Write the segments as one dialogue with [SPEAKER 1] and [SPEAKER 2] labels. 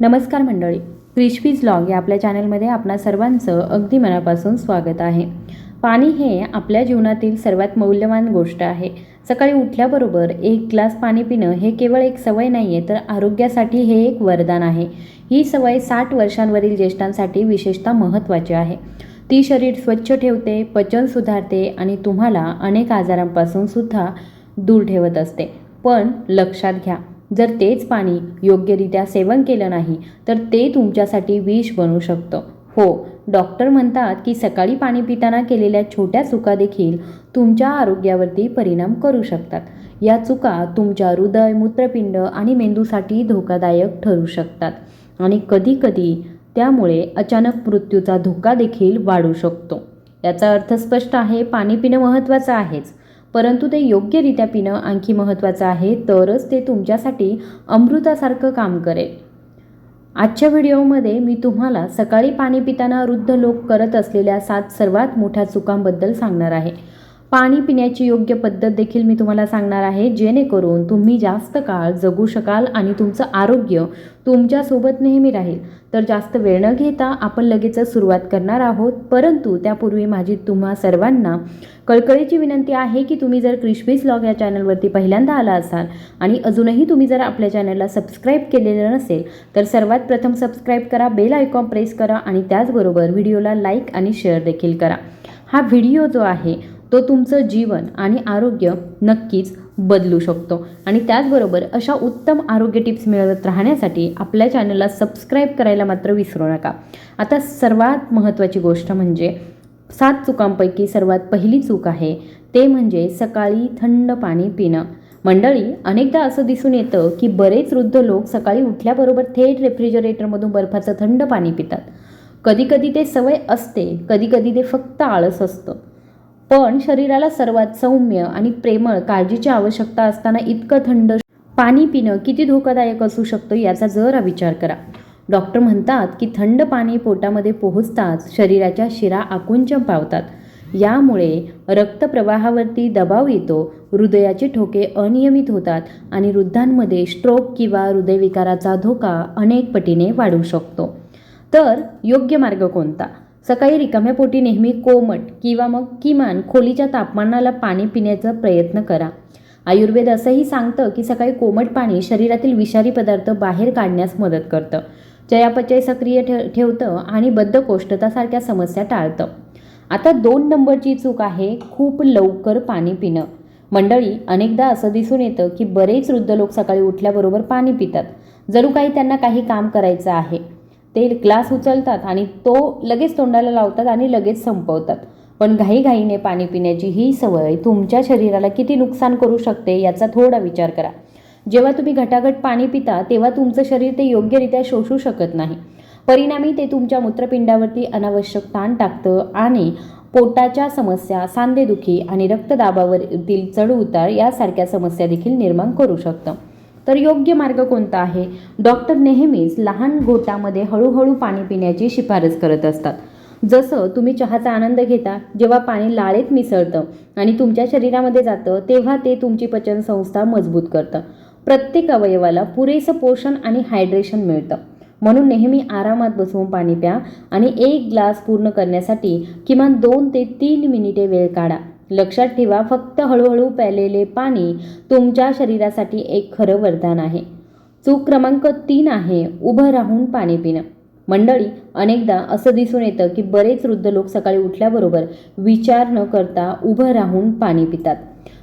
[SPEAKER 1] नमस्कार मंडळी क्रिशपीज लॉग या आपल्या चॅनलमध्ये आपणा सर्वांचं अगदी मनापासून स्वागत आहे. पाणी हे आपल्या जीवनातील सर्वात मौल्यवान गोष्ट आहे. सकाळी उठल्याबरोबर एक ग्लास पाणी पिणं हे केवळ एक सवय नाही आहे तर आरोग्यासाठी हे एक वरदान आहे. ही सवय साठ वर्षांवरील ज्येष्ठांसाठी विशेषतः महत्त्वाची आहे. ती शरीर स्वच्छ ठेवते पचन सुधारते आणि तुम्हाला अनेक आजारांपासून सुद्धा दूर ठेवत असते. पण लक्षात घ्या जर तेच पाणी योग्यरित्या सेवन केलं नाही तर ते तुमच्यासाठी विष बनू शकतं. हो डॉक्टर म्हणतात की सकाळी पाणी पिताना केलेल्या छोट्या चुका देखील तुमच्या आरोग्यावरती परिणाम करू शकतात. या चुका तुमच्या हृदय मूत्रपिंड आणि मेंदूसाठी धोकादायक ठरू शकतात आणि कधीकधी त्यामुळे अचानक मृत्यूचा धोका देखील वाढू शकतो. याचा अर्थ स्पष्ट आहे पाणी पिणं महत्त्वाचं आहेच. परंतु ते योग्यरित्या पिणं आणखी महत्त्वाचं आहे तरच ते तुमच्यासाठी अमृतासारखं काम करेल. आजच्या व्हिडिओमध्ये मी तुम्हाला सकाळी पाणी पिताना वृद्ध लोक करत असलेल्या सात सर्वात मोठ्या चुकांबद्दल सांगणार आहे. पाणी पिण्याची योग्य पद्धत देखील मी तुम्हाला सांगणार आहे. जेणेकरून तुम्ही जास्त काळ जगू शकाल आणि तुमचं आरोग्य तुमच्यासोबत नेहमी राहील. तर जास्त वेळ न घेता आपण लगेचच सुरुवात करणार आहोत. परंतु त्यापूर्वी माझी तुम्हा सर्वांना कळकळीची विनंती आहे की तुम्ही जर क्रिशबीज लॉग या चॅनलवरती पहिल्यांदा आला असाल आणि अजूनही तुम्ही जर आपल्या चॅनलला सबस्क्राईब केलेलं नसेल तर सर्वात प्रथम सबस्क्राईब करा बेल आयकॉन प्रेस करा आणि त्याचबरोबर व्हिडिओला लाईक आणि शेअर देखील करा. हा व्हिडिओ जो आहे तो तुमचं जीवन आणि आरोग्य नक्कीच बदलू शकतो. आणि त्याचबरोबर अशा उत्तम आरोग्य टिप्स मिळवत राहण्यासाठी आपल्या चॅनलला सबस्क्राईब करायला मात्र विसरू नका. आता सर्वात महत्त्वाची गोष्ट म्हणजे सात चुकांपैकी सर्वात पहिली चूक आहे ते म्हणजे सकाळी थंड पाणी पिणं. मंडळी अनेकदा असं दिसून येतं की बरेच वृद्ध लोक सकाळी उठल्याबरोबर थेट रेफ्रिजरेटरमधून बर्फाचं थंड पाणी पितात. कधीकधी ते सवय असते कधीकधी ते फक्त आळस असतं. पण शरीराला सर्वात सौम्य आणि प्रेमळ काळजीची आवश्यकता असताना इतकं थंड पाणी पिणं किती धोकादायक असू शकतं याचा जरा विचार करा. डॉक्टर म्हणतात की थंड पाणी पोटामध्ये पोहोचताच शरीराच्या शिरा आकुंचन पावतात. यामुळे रक्तप्रवाहावरती दबाव येतो हृदयाचे ठोके अनियमित होतात आणि वृद्धांमध्ये स्ट्रोक किंवा हृदयविकाराचा धोका अनेक पटीने वाढू शकतो. तर योग्य मार्ग कोणता? सकाळी रिकाम्या पोटी नेहमी कोमट किंवा मग किमान खोलीच्या तापमानाला पाणी पिण्याचा प्रयत्न करा. आयुर्वेद असंही सांगतं की सकाळी कोमट पाणी शरीरातील विषारी पदार्थ बाहेर काढण्यास मदत करतं. चयापचय सक्रिय ठे ठेवतं आणि बद्धकोष्ठतासारख्या समस्या टाळतं. आता दोन नंबरची चूक आहे खूप लवकर पाणी पिणं. मंडळी अनेकदा असं दिसून येतं की बरेच वृद्ध लोक सकाळी उठल्याबरोबर पाणी पितात. जणू काही त्यांना काही काम करायचं आहे. ते ग्लास उचलतात आणि तो लगेच तोंडाला लावतात आणि लगेच संपवतात. पण घाईघाईने पाणी पिण्याची ही सवय तुमच्या शरीराला किती नुकसान करू शकते याचा थोडा विचार करा. जेव्हा तुम्ही घटाघट पाणी पिता तेव्हा तुमचं शरीर ते योग्यरित्या शोषू शकत नाही. परिणामी ते तुमच्या मूत्रपिंडावरती अनावश्यक ताण टाकतं आणि पोटाच्या समस्या सांधेदुखी आणि रक्तदाबावरील चढउतार यासारख्या समस्या देखील निर्माण करू शकतं. तर योग्य मार्ग कोणता आहे? डॉक्टर नेहमीच लहान घोटामध्ये हळूहळू पाणी पिण्याची शिफारस करत असतात. जसं तुम्ही चहाचा आनंद घेता जेव्हा पाणी लाळेत मिसळतं आणि तुमच्या शरीरामध्ये जातं तेव्हा ते तुमची पचनसंस्था मजबूत करतं. प्रत्येक अवयवाला पुरेसं पोषण आणि हायड्रेशन मिळतं. म्हणून नेहमी आरामात बसवून पाणी प्या आणि एक ग्लास पूर्ण करण्यासाठी किमान दोन ते तीन मिनिटे वेळ काढा. लक्षात ठेवा फक्त हळूहळू प्यालेले पाणी तुमच्या शरीरासाठी एक खरं वरदान आहे. चूक क्रमांक तीन आहे उभं राहून पाणी पिणं. मंडळी अनेकदा असं दिसून येतं की बरेच वृद्ध लोक सकाळी उठल्याबरोबर विचार न करता उभं राहून पाणी पितात.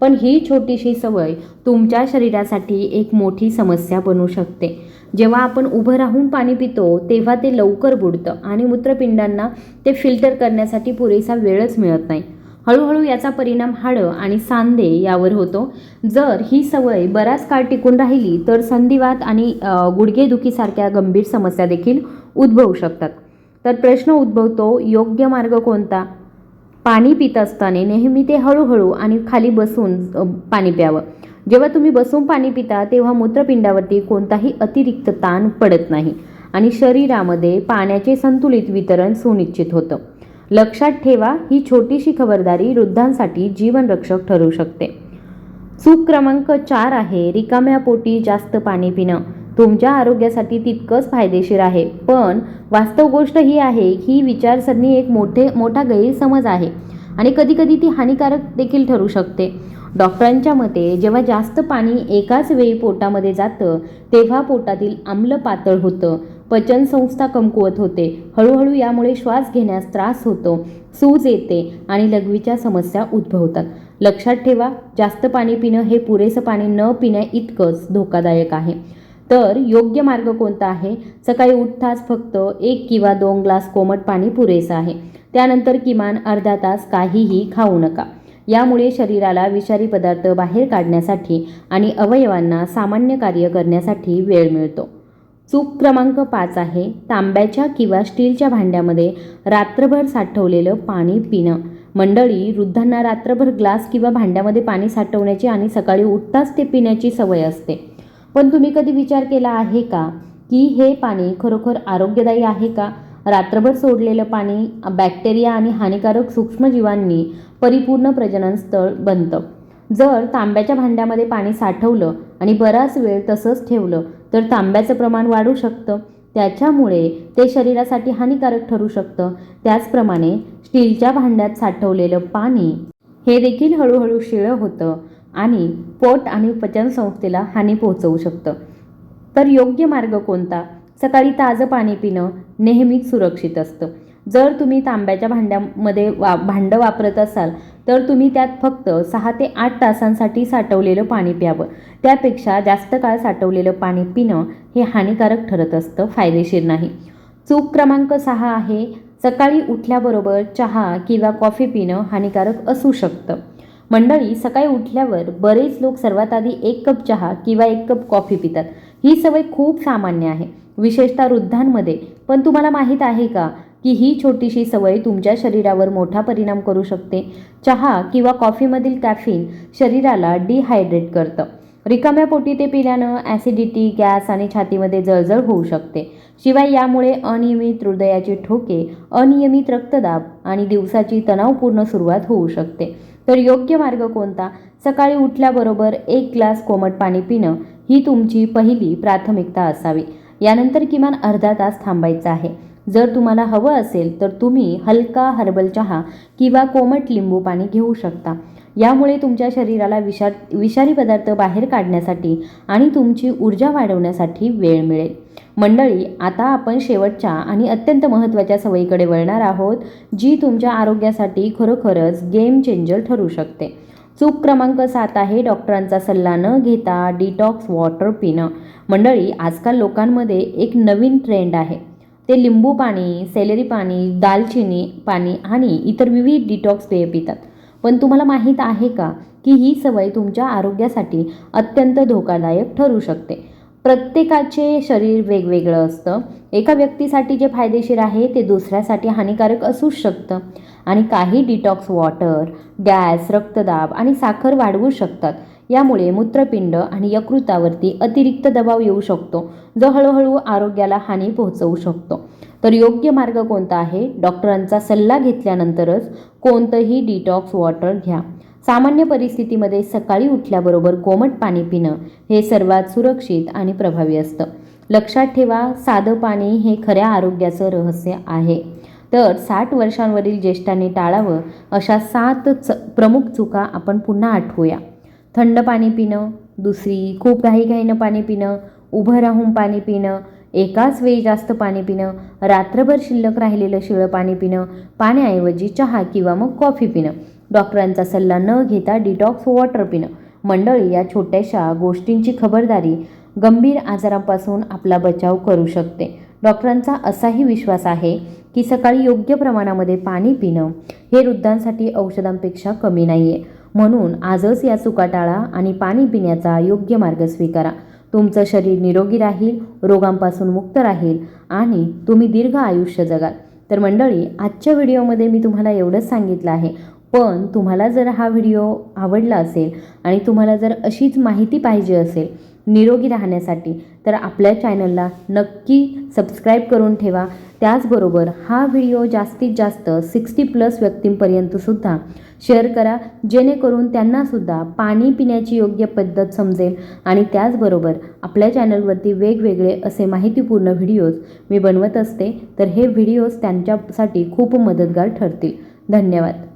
[SPEAKER 1] पण ही छोटीशी सवय तुमच्या शरीरासाठी एक मोठी समस्या बनू शकते. जेव्हा आपण उभं राहून पाणी पितो तेव्हा ते लवकर बुडतं आणि मूत्रपिंडांना ते फिल्टर करण्यासाठी पुरेसा वेळच मिळत नाही. हळूहळू याचा परिणाम हाडं आणि सांधे यावर होतो. जर ही सवय बराच काळ टिकून राहिली तर संधिवात आणि गुडघेदुखीसारख्या गंभीर समस्या देखील उद्भवू शकतात. तर प्रश्न उद्भवतो योग्य मार्ग कोणता? पाणी पित असताना नेहमी ते हळूहळू आणि खाली बसून पाणी प्यावं. जेव्हा तुम्ही बसून पाणी पिता तेव्हा मूत्रपिंडावरती कोणताही अतिरिक्त ताण पडत नाही आणि शरीरामध्ये पाण्याचे संतुलित वितरण सुनिश्चित होतं. लक्षात ठेवा ही छोटीशी खबरदारी वृद्धांसाठी जीवनरक्षक ठरू शकते. चूक क्रमांक चार आहे रिकाम्या पोटी जास्त पाणी पिणं. तुमच्या आरोग्यासाठी तितकंच फायदेशीर आहे. पण वास्तव गोष्ट ही आहे ही विचारसरणी एक मोठे मोठा गैरसमज आहे आणि कधीकधी ती हानिकारक देखील ठरू शकते. डॉक्टरांच्या मते जेव्हा जास्त पाणी एकाच वेळी पोटामध्ये जातं तेव्हा पोटातील आम्ल पातळ होतं. पचनसंस्था कमकुवत होते. हळूहळू यामुळे श्वास घेण्यास त्रास होतो. सूज येते आणि लघवीच्या समस्या उद्भवतात. लक्षात ठेवा जास्त पाणी पिणं हे पुरेसं पाणी न पिण्या इतकंच धोकादायक आहे. तर योग्य मार्ग कोणता आहे? सकाळी उठताच फक्त एक किंवा दोन ग्लास कोमट पाणी पुरेसं आहे. त्यानंतर किमान अर्धा तास काहीही खाऊ नका. यामुळे शरीराला विषारी पदार्थ बाहेर काढण्यासाठी आणि अवयवांना सामान्य कार्य करण्यासाठी वेळ मिळतो. चूक क्रमांक पाच आहे. तांब्याच्या किंवा स्टीलच्या भांड्यामध्ये रात्रभर साठवलेलं पाणी पिणं. मंडळी वृद्धांना रात्रभर ग्लास किंवा भांड्यामध्ये पाणी साठवण्याची आणि सकाळी उठताच ते पिण्याची सवय असते. पण तुम्ही कधी विचार केला आहे का की हे पाणी खरोखर आरोग्यदायी आहे का? रात्रभर सोडलेलं पाणी बॅक्टेरिया आणि हानिकारक सूक्ष्मजीवांनी परिपूर्ण प्रजनन स्थळ बनतं. जर तांब्याच्या भांड्यामध्ये पाणी साठवलं आणि बराच वेळ तसंच ठेवलं तर तांब्याचं प्रमाण वाढू शकतं. त्याच्यामुळे ते शरीरासाठी हानिकारक ठरू शकतं. त्याचप्रमाणे स्टीलच्या भांड्यात साठवलेलं पाणी हे देखील हळूहळू शिळं होतं आणि पोट आणि पचनसंस्थेला हानी पोहोचवू शकतं. तर योग्य मार्ग कोणता? सकाळी ताजं पाणी पिणं नेहमीच सुरक्षित असतं. जर तुम्ही तांब्याच्या भांड्यामध्ये वा भांडं वापरत असाल तर तुम्ही त्यात फक्त सहा ते आठ तासांसाठी साठवलेलं पाणी प्यावं. त्यापेक्षा जास्त काळ साठवलेलं पाणी पिणं हे हानिकारक ठरत असतं फायदेशीर नाही. चूक क्रमांक सहा आहे सकाळी उठल्याबरोबर चहा किंवा कॉफी पिणं हानिकारक असू शकतं. मंडळी सकाळी उठल्यावर बरेच लोक सर्वात आधी एक कप चहा किंवा एक कप कॉफी पितात. ही सवय खूप सामान्य आहे विशेषतः वृद्धांमध्ये. पण तुम्हाला माहीत आहे का की ही छोटीशी सवय तुमच्या शरीरावर मोठा परिणाम करू शकते. चहा किंवा कॉफीमधील कॅफिन शरीराला डिहायड्रेट करतं. रिकाम्या पोटी ते पिल्यानं ॲसिडिटी गॅस आणि छातीमध्ये जळजळ होऊ शकते. शिवाय यामुळे अनियमित हृदयाचे ठोके अनियमित रक्तदाब आणि दिवसाची तणावपूर्ण सुरुवात होऊ शकते. तर योग्य मार्ग कोणता? सकाळी उठल्याबरोबर एक ग्लास कोमट पाणी पिणं ही तुमची पहिली प्राथमिकता असावी. यानंतर किमान अर्धा तास थांबायचं आहे. जर तुम्हाला हवं असेल तर तुम्ही हलका हर्बल चहा किंवा कोमट लिंबू पाणी घेऊ शकता. यामुळे तुमच्या शरीराला विषा विषारी पदार्थ बाहेर काढण्यासाठी आणि तुमची ऊर्जा वाढवण्यासाठी वेळ मिळेल. मंडळी आता आपण शेवटच्या आणि अत्यंत महत्त्वाच्या सवयीकडे वळणार आहोत जी तुमच्या आरोग्यासाठी खरोखरच गेम चेंजर ठरू शकते. चूक क्रमांक सात आहे डॉक्टरांचा सल्ला न घेता डिटॉक्स वॉटर पिणं. मंडळी आजकाल लोकांमध्ये एक नवीन ट्रेंड आहे. ते लिंबू पाणी सेलेरी पाणी दालचिनी पाणी आणि इतर विविध डिटॉक्स पेय पितात. पण तुम्हाला माहीत आहे का की ही सवय तुमच्या आरोग्यासाठी अत्यंत धोकादायक ठरू शकते. प्रत्येकाचे शरीर वेगवेगळं असतं. एका व्यक्तीसाठी जे फायदेशीर आहे ते दुसऱ्यासाठी हानिकारक असूच शकतं. आणि काही डिटॉक्स वॉटर गॅस रक्तदाब आणि साखर वाढवू शकतात. यामुळे मूत्रपिंड आणि यकृतावरती अतिरिक्त दबाव येऊ शकतो जो हळूहळू आरोग्याला हानी पोहोचवू शकतो. तर योग्य मार्ग कोणता आहे? डॉक्टरांचा सल्ला घेतल्यानंतरच कोणतंही डिटॉक्स वॉटर घ्या. सामान्य परिस्थितीमध्ये सकाळी उठल्याबरोबर कोमट पाणी पिणं हे सर्वात सुरक्षित आणि प्रभावी असतं. लक्षात ठेवा साधं पाणी हे खऱ्या आरोग्याचं रहस्य आहे. तर साठ वर्षांवरील ज्येष्ठांनी टाळावं अशा सात च प्रमुख चुका आपण पुन्हा आठवूया. थंड पाणी पिणं दुसरी खूप घाईघाईनं पाणी पिणं उभं राहून पाणी पिणं एकाच वेळी जास्त पाणी पिणं रात्रभर शिल्लक राहिलेलं शिळं पाणी पिणं पाण्याऐवजी चहा किंवा मग कॉफी पिणं. डॉक्टरांचा सल्ला न घेता डिटॉक्स वॉटर पिणं. मंडळी या छोट्याशा गोष्टींची खबरदारी गंभीर आजारांपासून आपला बचाव करू शकते. डॉक्टरांचा असाही विश्वास आहे की सकाळी योग्य प्रमाणामध्ये पाणी पिणं हे वृद्धांसाठी औषधांपेक्षा कमी नाही आहे म्हणून आजच या चुका टाळा आणि पाणी पिण्याचा योग्य मार्ग स्वीकारा. तुमचं शरीर निरोगी राहील रोगांपासून मुक्त राहील आणि तुम्ही दीर्घ आयुष्य जगाल. तर मंडळी आजच्या व्हिडिओमध्ये मी तुम्हाला एवढंच सांगितलं आहे. पण तुम्हाला जर हा व्हिडिओ आवडला असेल आणि तुम्हाला जर अशीच माहिती पाहिजे असेल निरोगी राहण्यासाठी तर आपल्या चॅनलला नक्की सबस्क्राईब करून ठेवा. त्याचबरोबर हा व्हिडिओ जास्तीत जास्त सिक्स्टी प्लस व्यक्तींपर्यंतसुद्धा शेअर करा जेणेकरून त्यांनासुद्धा पाणी पिण्याची योग्य पद्धत समजेल आणि त्याचबरोबर आपल्या चॅनलवरती वेगवेगळे असे माहितीपूर्ण व्हिडिओज मी बनवत असते तर हे व्हिडिओज त्यांच्यासाठी खूप मदतगार ठरतील. धन्यवाद.